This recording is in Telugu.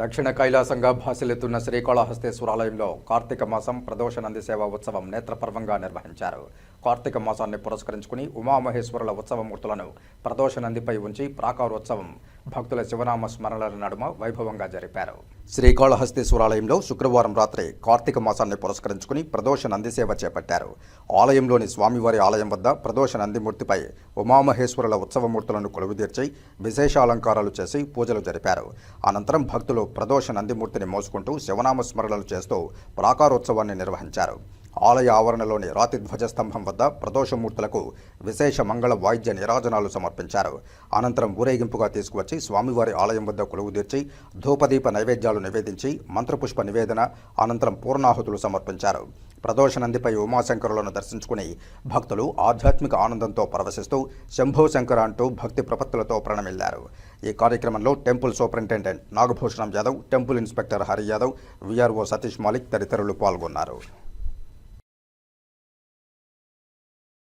దక్షిణ కైలాసంగా భాసిల్లుతున్న శ్రీకాళహస్తేశ్వరాలయంలో కార్తీక మాసం ప్రదోష నంది సేవ ఉత్సవం నేత్రపర్వంగా నిర్వహించారు. కార్తీక మాసాన్ని పురస్కరించుకుని ఉమామహేశ్వరుల ఉత్సవమూర్తులను ప్రదోష నందిపై ఉంచి ప్రాకారోత్సవం భక్తుల శివనామ స్మరణల నడుమ వైభవంగా జరిపారు. శ్రీకాళహస్తీశ్వరాలయంలో శుక్రవారం రాత్రి కార్తీక మాసాన్ని పురస్కరించుకుని ప్రదోష నందిసేవ చేపట్టారు. ఆలయంలోని స్వామివారి ఆలయం వద్ద ప్రదోష నందిమూర్తిపై ఉమామహేశ్వరుల ఉత్సవమూర్తులను కొలువుదీర్చి విశేష అలంకారాలు చేసి పూజలు జరిపారు. అనంతరం భక్తులు ప్రదోష నందిమూర్తిని మోసుకుంటూ శివనామ స్మరణలు చేస్తూ ప్రాకారోత్సవాన్ని నిర్వహించారు. ఆలయ ఆవరణలోని రాతి ధ్వజస్తంభం వద్ద ప్రదోషమూర్తులకు విశేష మంగళ వాయిద్య నిరాజనాలు సమర్పించారు. అనంతరం ఊరేగింపుగా తీసుకువచ్చి స్వామివారి ఆలయం వద్ద కొలువు తీర్చి ధూపదీప నైవేద్యాలు నివేదించి మంత్రపుష్ప నివేదన అనంతరం పూర్ణాహుతులు సమర్పించారు. ప్రదోష నందిపై ఉమాశంకరులను దర్శించుకుని భక్తులు ఆధ్యాత్మిక ఆనందంతో పరవశిస్తూ శంభో శంకర అంటూ భక్తి ప్రపత్తులతో ప్రణమిల్లారు. ఈ కార్యక్రమంలో temple superintendent Nagabhushanam Yadav temple inspector Hari Yadav VRO Satish Malik తదితరులు పాల్గొన్నారు.